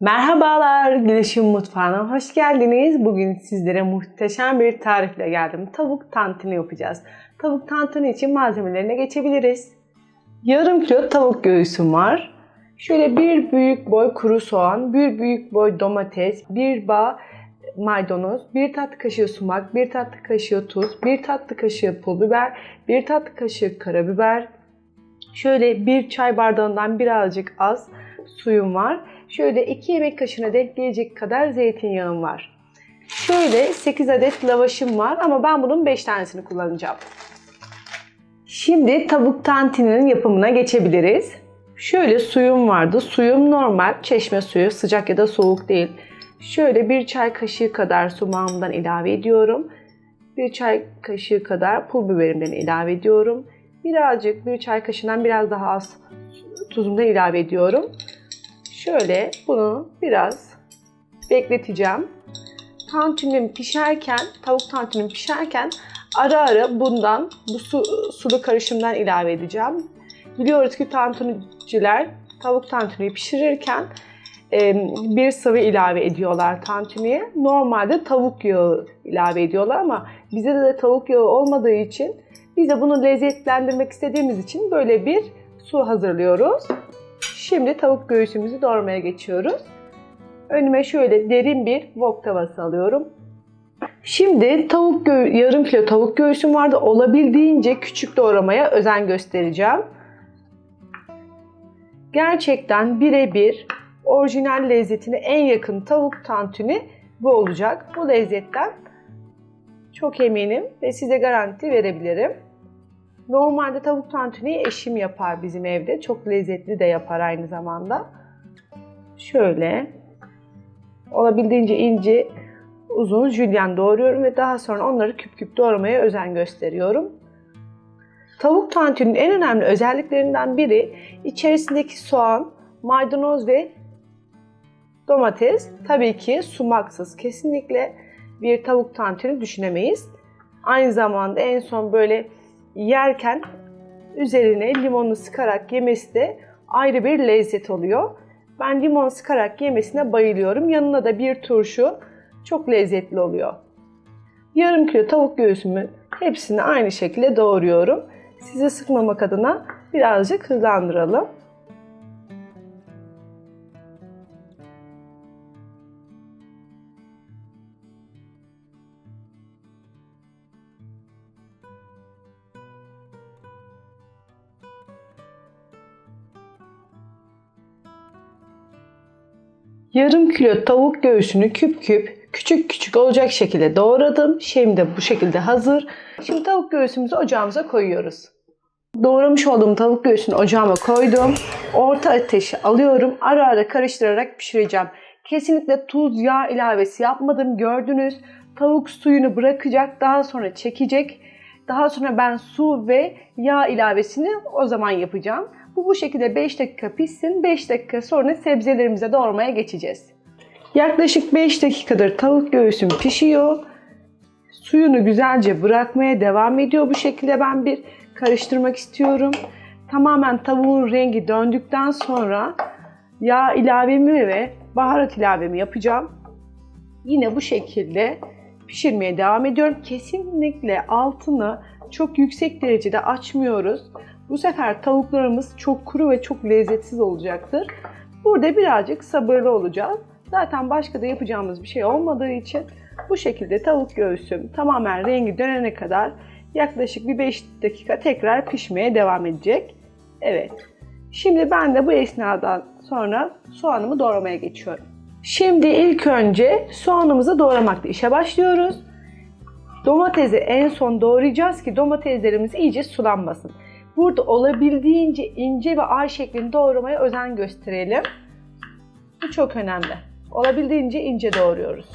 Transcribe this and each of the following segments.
Merhabalar, Gülüşüm Mutfağı'na hoş geldiniz. Bugün sizlere muhteşem bir tarifle geldim. Tavuk tantuni yapacağız. Tavuk tantuni için malzemelerine geçebiliriz. Yarım kilo tavuk göğsüm var. Şöyle bir büyük boy kuru soğan, bir büyük boy domates, bir bağ maydanoz, bir tatlı kaşığı sumak, bir tatlı kaşığı tuz, bir tatlı kaşığı pul biber, bir tatlı kaşığı karabiber, şöyle bir çay bardağından birazcık az suyum var. Şöyle 2 yemek kaşığına denk gelecek kadar zeytinyağım var. Şöyle 8 adet lavaşım var ama ben bunun 5 tanesini kullanacağım. Şimdi tavuk tantuninin yapımına geçebiliriz. Şöyle suyum vardı. Suyum normal çeşme suyu sıcak ya da soğuk değil. Şöyle bir çay kaşığı kadar sumağımdan ilave ediyorum. Bir çay kaşığı kadar pul biberimden ilave ediyorum. Birazcık bir çay kaşığından biraz daha az tuzumdan ilave ediyorum. Şöyle bunu biraz bekleteceğim. Tantunim pişerken, tavuk tantunim pişerken ara ara bundan, bu su, sulu karışımdan ilave edeceğim. Biliyoruz ki tantuniciler tavuk tantuniyi pişirirken e, bir sıvı ilave ediyorlar tantuniye. Normalde tavuk yağı ilave ediyorlar ama bize de tavuk yağı olmadığı için biz de bunu lezzetlendirmek istediğimiz için böyle bir su hazırlıyoruz. Şimdi tavuk göğsümüzü doğramaya geçiyoruz. Önüme şöyle derin bir wok tavası alıyorum. Şimdi tavuk gö- yarım kilo tavuk göğsüm vardı. Olabildiğince küçük doğramaya özen göstereceğim. Gerçekten birebir orijinal lezzetine en yakın tavuk tantuni bu olacak. Bu lezzetten çok eminim ve size garanti verebilirim. Normalde tavuk tantuniyi eşim yapar bizim evde. Çok lezzetli de yapar aynı zamanda. Şöyle olabildiğince ince uzun jülyen doğruyorum ve daha sonra onları küp küp doğramaya özen gösteriyorum. Tavuk tantuninin en önemli özelliklerinden biri içerisindeki soğan, maydanoz ve domates. Tabii ki sumaksız. Kesinlikle bir tavuk tantuni düşünemeyiz. Aynı zamanda en son böyle yerken üzerine limonunu sıkarak yemesi de ayrı bir lezzet oluyor. Ben limon sıkarak yemesine bayılıyorum. Yanına da bir turşu çok lezzetli oluyor. Yarım kilo tavuk göğsümü hepsini aynı şekilde doğruyorum. Size sıkmamak adına birazcık hızlandıralım. Yarım kilo tavuk göğsünü küp küp, küçük küçük olacak şekilde doğradım. Şimdi bu şekilde hazır. Şimdi tavuk göğsümüzü ocağımıza koyuyoruz. Doğramış olduğum tavuk göğsünü ocağıma koydum. Orta ateşe alıyorum. Ara ara karıştırarak pişireceğim. Kesinlikle tuz, yağ ilavesi yapmadım. Gördünüz. Tavuk suyunu bırakacak. Daha sonra çekecek. Daha sonra ben su ve yağ ilavesini o zaman yapacağım. Bu bu şekilde 5 dakika pişsin. 5 dakika sonra sebzelerimize doğramaya geçeceğiz. Yaklaşık 5 dakikadır tavuk göğsüm pişiyor. Suyunu güzelce bırakmaya devam ediyor. Bu şekilde ben bir karıştırmak istiyorum. Tamamen tavuğun rengi döndükten sonra yağ ilavemi ve baharat ilavemi yapacağım. Yine bu şekilde pişirmeye devam ediyorum. Kesinlikle altını çok yüksek derecede açmıyoruz. Bu sefer tavuklarımız çok kuru ve çok lezzetsiz olacaktır. Burada birazcık sabırlı olacağız. Zaten başka da yapacağımız bir şey olmadığı için bu şekilde tavuk göğsüm tamamen rengi dönene kadar yaklaşık bir 5 dakika tekrar pişmeye devam edecek. Evet. Şimdi ben de bu esnadan sonra soğanımı doğramaya geçiyorum. Şimdi ilk önce soğanımızı doğramakla işe başlıyoruz. Domatesi en son doğrayacağız ki domateslerimiz iyice sulanmasın. Burada olabildiğince ince ve ay şeklinde doğramaya özen gösterelim. Bu çok önemli. Olabildiğince ince doğruyoruz.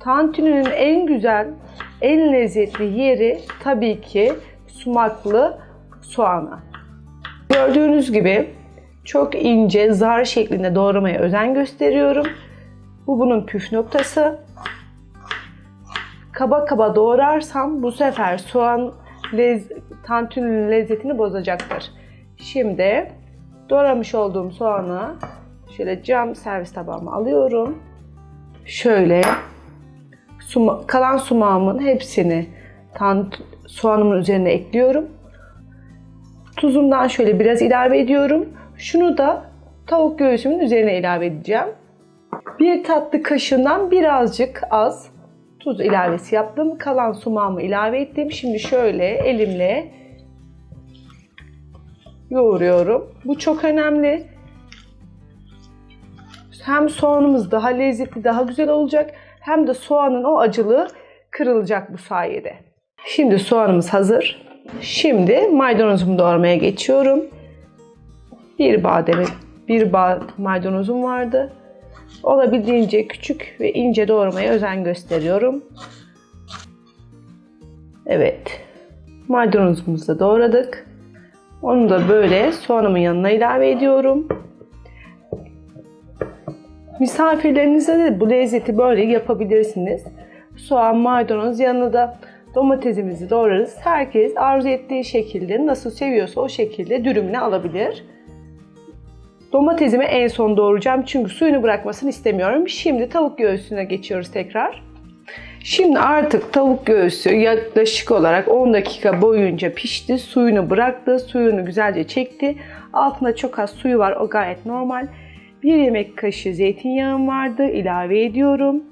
Tantuninin en güzel, en lezzetli yeri tabii ki sumaklı soğanı. Gördüğünüz gibi çok ince, zar şeklinde doğramaya özen gösteriyorum. Bu bunun püf noktası. Kaba kaba doğrarsam bu sefer soğan lez tantuninin lezzetini bozacaktır. Şimdi doğramış olduğum soğanı Şöyle cam servis tabağıma alıyorum. Şöyle suma- kalan sumağımın hepsini tant soğanımın üzerine ekliyorum. Tuzumdan şöyle biraz ilave ediyorum. Şunu da tavuk göğsümün üzerine ilave edeceğim. Bir tatlı kaşığından birazcık az tuz ilavesi yaptım. Kalan sumağımı ilave ettim. Şimdi şöyle elimle yoğuruyorum. Bu çok önemli. Hem soğanımız daha lezzetli, daha güzel olacak. Hem de soğanın o acılığı kırılacak bu sayede. Şimdi soğanımız hazır. Şimdi maydanozumu doğramaya geçiyorum. Bir bademe, bir bağ maydanozum vardı. Olabildiğince küçük ve ince doğramaya özen gösteriyorum. Evet. Maydanozumuzu da doğradık. Onu da böyle soğanımın yanına ilave ediyorum. Misafirlerinize de bu lezzeti böyle yapabilirsiniz. Soğan, maydanoz yanına da domatesimizi doğrarız. Herkes arzu ettiği şekilde nasıl seviyorsa o şekilde dürümünü alabilir. Domatesimi en son doğrayacağım çünkü suyunu bırakmasını istemiyorum. Şimdi tavuk göğsüne geçiyoruz tekrar. Şimdi artık tavuk göğsü yaklaşık olarak 10 dakika boyunca pişti. Suyunu bıraktı. Suyunu güzelce çekti. Altında çok az suyu var. O gayet normal. Bir yemek kaşığı zeytinyağım vardı. ilave ediyorum.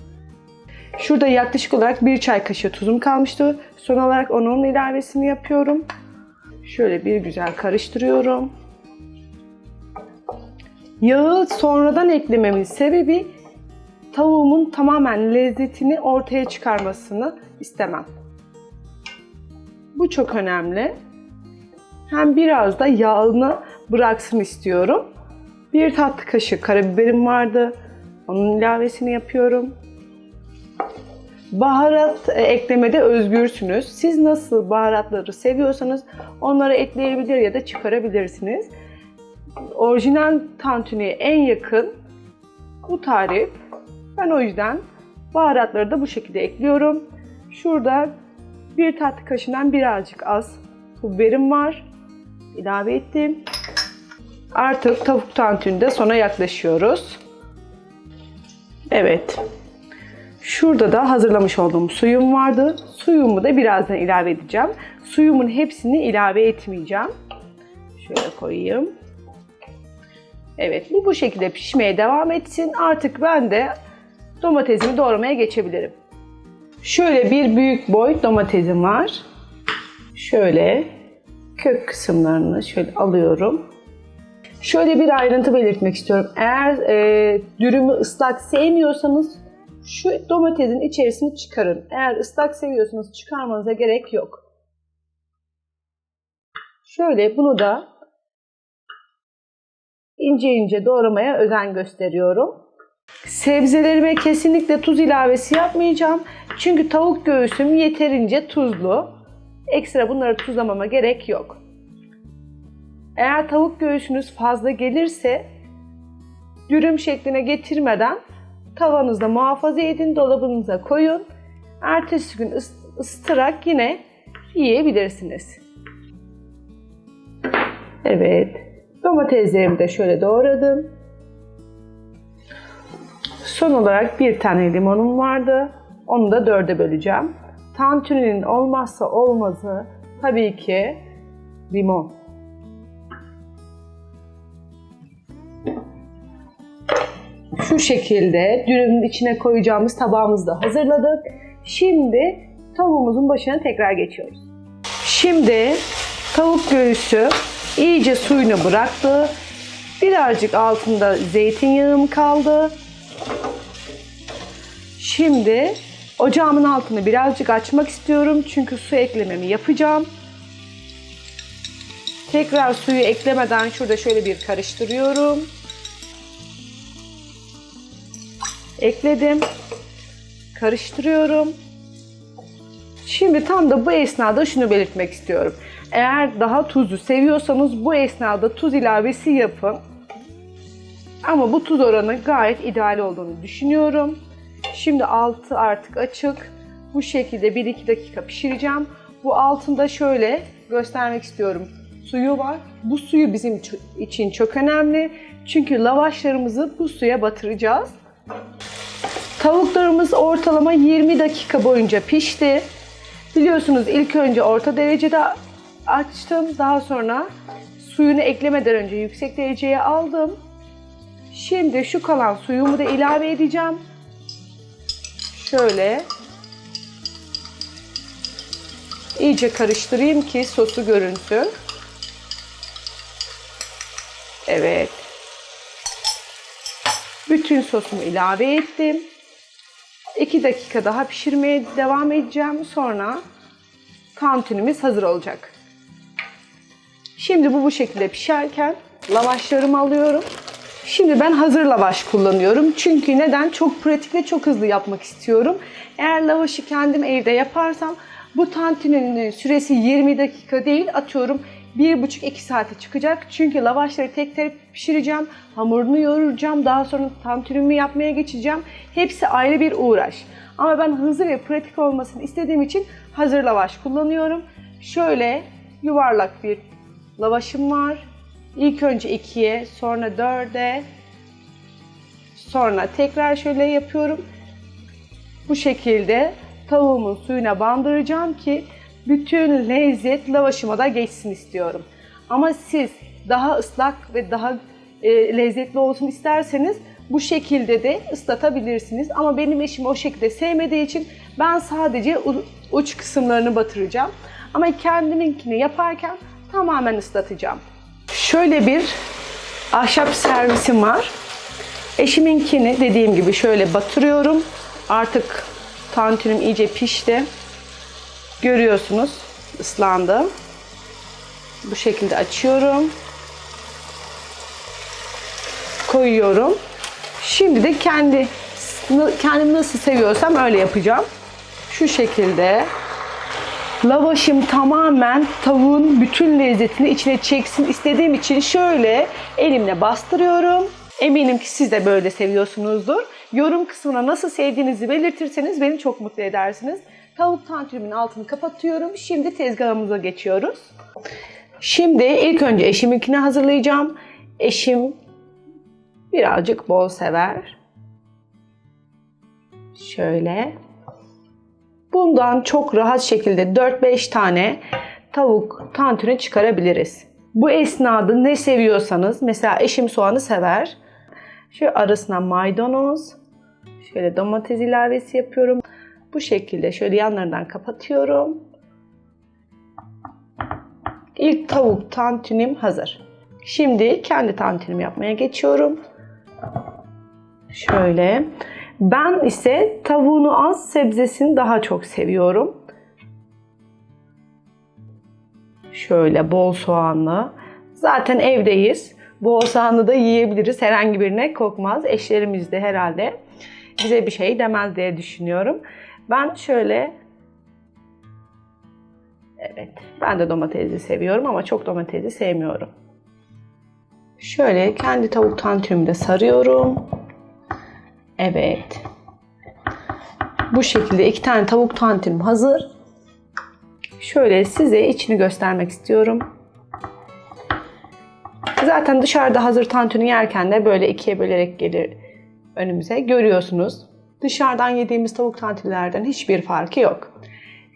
Şurada yaklaşık olarak bir çay kaşığı tuzum kalmıştı. Son olarak onun ilavesini yapıyorum. Şöyle bir güzel karıştırıyorum. Yağı sonradan eklememin sebebi tavuğumun tamamen lezzetini ortaya çıkarmasını istemem. Bu çok önemli. Hem biraz da yağını bıraksın istiyorum. Bir tatlı kaşığı karabiberim vardı. Onun ilavesini yapıyorum. Baharat e, eklemede özgürsünüz. Siz nasıl baharatları seviyorsanız onları ekleyebilir ya da çıkarabilirsiniz. Orijinal tantuniye en yakın bu tarif. Ben o yüzden baharatları da bu şekilde ekliyorum. Şurada bir tatlı kaşığından birazcık az pul biberim var. İlave ettim. Artık tavuk tantunide sona yaklaşıyoruz. Evet. Şurada da hazırlamış olduğum suyum vardı. Suyumu da birazdan ilave edeceğim. Suyumun hepsini ilave etmeyeceğim. Şöyle koyayım. Evet bu bu şekilde pişmeye devam etsin. Artık ben de domatesimi doğramaya geçebilirim. Şöyle bir büyük boy domatesim var. Şöyle kök kısımlarını şöyle alıyorum. Şöyle bir ayrıntı belirtmek istiyorum. Eğer e, dürümü ıslak sevmiyorsanız şu domatesin içerisini çıkarın. Eğer ıslak seviyorsanız çıkarmanıza gerek yok. Şöyle bunu da ince ince doğramaya özen gösteriyorum. Sebzelerime kesinlikle tuz ilavesi yapmayacağım. Çünkü tavuk göğsüm yeterince tuzlu. Ekstra bunları tuzlamama gerek yok. Eğer tavuk göğsünüz fazla gelirse dürüm şekline getirmeden tavanızda muhafaza edin, dolabınıza koyun. Ertesi gün ısıtarak yine yiyebilirsiniz. Evet. Domateslerimi de şöyle doğradım. Son olarak bir tane limonum vardı. Onu da dörde böleceğim. Tantuninin olmazsa olmazı tabii ki limon. Şu şekilde dürümün içine koyacağımız tabağımızı da hazırladık. Şimdi tavuğumuzun başına tekrar geçiyoruz. Şimdi tavuk göğsü iyice suyunu bıraktı. Birazcık altında zeytinyağım kaldı. Şimdi ocağımın altını birazcık açmak istiyorum çünkü su eklememi yapacağım. Tekrar suyu eklemeden şurada şöyle bir karıştırıyorum. Ekledim. Karıştırıyorum. Şimdi tam da bu esnada şunu belirtmek istiyorum. Eğer daha tuzlu seviyorsanız bu esnada tuz ilavesi yapın. Ama bu tuz oranı gayet ideal olduğunu düşünüyorum. Şimdi altı artık açık. Bu şekilde 1-2 dakika pişireceğim. Bu altında şöyle göstermek istiyorum. Suyu var. Bu suyu bizim için çok önemli. Çünkü lavaşlarımızı bu suya batıracağız. Tavuklarımız ortalama 20 dakika boyunca pişti. Biliyorsunuz ilk önce orta derecede açtım. Daha sonra suyunu eklemeden önce yüksek dereceye aldım. Şimdi şu kalan suyumu da ilave edeceğim. Şöyle iyice karıştırayım ki sosu görünsün. Evet. Bütün sosumu ilave ettim. 2 dakika daha pişirmeye devam edeceğim. Sonra tantunimiz hazır olacak. Şimdi bu bu şekilde pişerken lavaşlarımı alıyorum. Şimdi ben hazır lavaş kullanıyorum. Çünkü neden? Çok pratik ve çok hızlı yapmak istiyorum. Eğer lavaşı kendim evde yaparsam bu tantuninin süresi 20 dakika değil atıyorum 1,5-2 saate çıkacak. Çünkü lavaşları tek tek pişireceğim. Hamurunu yoğuracağım. Daha sonra tantunimi yapmaya geçeceğim. Hepsi ayrı bir uğraş. Ama ben hızlı ve pratik olmasını istediğim için hazır lavaş kullanıyorum. Şöyle yuvarlak bir lavaşım var. İlk önce ikiye, sonra dörde, sonra tekrar şöyle yapıyorum. Bu şekilde tavuğumun suyuna bandıracağım ki bütün lezzet lavaşıma da geçsin istiyorum. Ama siz daha ıslak ve daha e, lezzetli olsun isterseniz bu şekilde de ıslatabilirsiniz. Ama benim eşim o şekilde sevmediği için ben sadece uç kısımlarını batıracağım. Ama kendiminkini yaparken tamamen ıslatacağım. Şöyle bir ahşap servisim var. Eşiminkini dediğim gibi şöyle batırıyorum. Artık tantunim iyice pişti. Görüyorsunuz ıslandı. Bu şekilde açıyorum. Koyuyorum. Şimdi de kendi kendim nasıl seviyorsam öyle yapacağım. Şu şekilde Lavaşım tamamen tavuğun bütün lezzetini içine çeksin istediğim için şöyle elimle bastırıyorum. Eminim ki siz de böyle seviyorsunuzdur. Yorum kısmına nasıl sevdiğinizi belirtirseniz beni çok mutlu edersiniz. Tavuk tantunimin altını kapatıyorum. Şimdi tezgahımıza geçiyoruz. Şimdi ilk önce eşiminkini hazırlayacağım. Eşim birazcık bol sever. Şöyle. Bundan çok rahat şekilde 4-5 tane tavuk tantuni çıkarabiliriz. Bu esnada ne seviyorsanız, mesela eşim soğanı sever. Şu arasına maydanoz, şöyle domates ilavesi yapıyorum. Bu şekilde şöyle yanlarından kapatıyorum. İlk tavuk tantunim hazır. Şimdi kendi tantunimi yapmaya geçiyorum. Şöyle. Ben ise tavuğunu az, sebzesini daha çok seviyorum. Şöyle bol soğanlı. Zaten evdeyiz. Bol soğanlı da yiyebiliriz. Herhangi birine kokmaz. Eşlerimiz de herhalde bize bir şey demez diye düşünüyorum. Ben şöyle Evet, ben de domatesi seviyorum ama çok domatesi sevmiyorum. Şöyle kendi tavuk tantunimi de sarıyorum. Evet. Bu şekilde iki tane tavuk tantunim hazır. Şöyle size içini göstermek istiyorum. Zaten dışarıda hazır tantuni yerken de böyle ikiye bölerek gelir önümüze. Görüyorsunuz. Dışarıdan yediğimiz tavuk tantunilerden hiçbir farkı yok.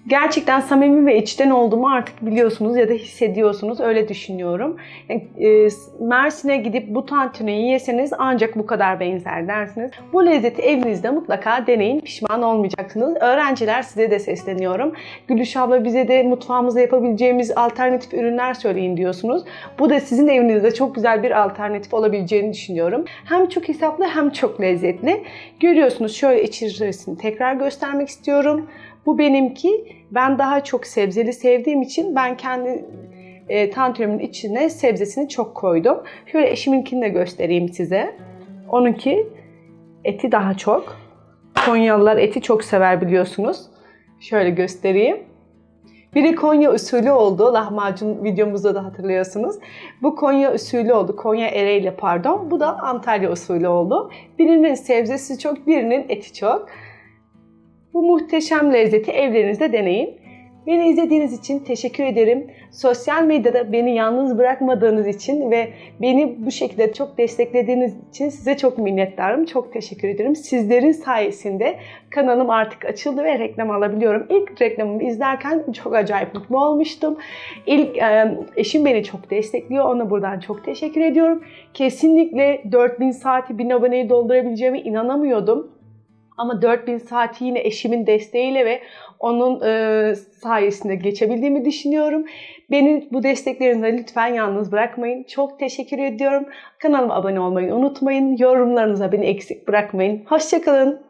Gerçekten samimi ve içten olduğumu artık biliyorsunuz ya da hissediyorsunuz. Öyle düşünüyorum. E, Mersin'e gidip bu tantuniyi yeseniz ancak bu kadar benzer dersiniz. Bu lezzeti evinizde mutlaka deneyin. Pişman olmayacaksınız. Öğrenciler size de sesleniyorum. Gülüş abla bize de mutfağımızda yapabileceğimiz alternatif ürünler söyleyin diyorsunuz. Bu da sizin evinizde çok güzel bir alternatif olabileceğini düşünüyorum. Hem çok hesaplı hem çok lezzetli. Görüyorsunuz şöyle içerisini tekrar göstermek istiyorum. Bu benimki. Ben daha çok sebzeli sevdiğim için ben kendi e, tantunimin içine sebzesini çok koydum. Şöyle eşiminkini de göstereyim size. Onunki eti daha çok. Konyalılar eti çok sever biliyorsunuz. Şöyle göstereyim. Biri Konya usulü oldu. Lahmacun videomuzda da hatırlıyorsunuz. Bu Konya usulü oldu. Konya Ereğli pardon. Bu da Antalya usulü oldu. Birinin sebzesi çok, birinin eti çok. Bu muhteşem lezzeti evlerinizde deneyin. Beni izlediğiniz için teşekkür ederim. Sosyal medyada beni yalnız bırakmadığınız için ve beni bu şekilde çok desteklediğiniz için size çok minnettarım. Çok teşekkür ederim. Sizlerin sayesinde kanalım artık açıldı ve reklam alabiliyorum. İlk reklamımı izlerken çok acayip mutlu olmuştum. İlk e, eşim beni çok destekliyor. Ona buradan çok teşekkür ediyorum. Kesinlikle 4000 saati 1000 aboneyi doldurabileceğime inanamıyordum. Ama 4000 saati yine eşimin desteğiyle ve onun e, sayesinde geçebildiğimi düşünüyorum. Beni bu desteklerinizle lütfen yalnız bırakmayın. Çok teşekkür ediyorum. Kanalıma abone olmayı unutmayın. Yorumlarınıza beni eksik bırakmayın. Hoşçakalın.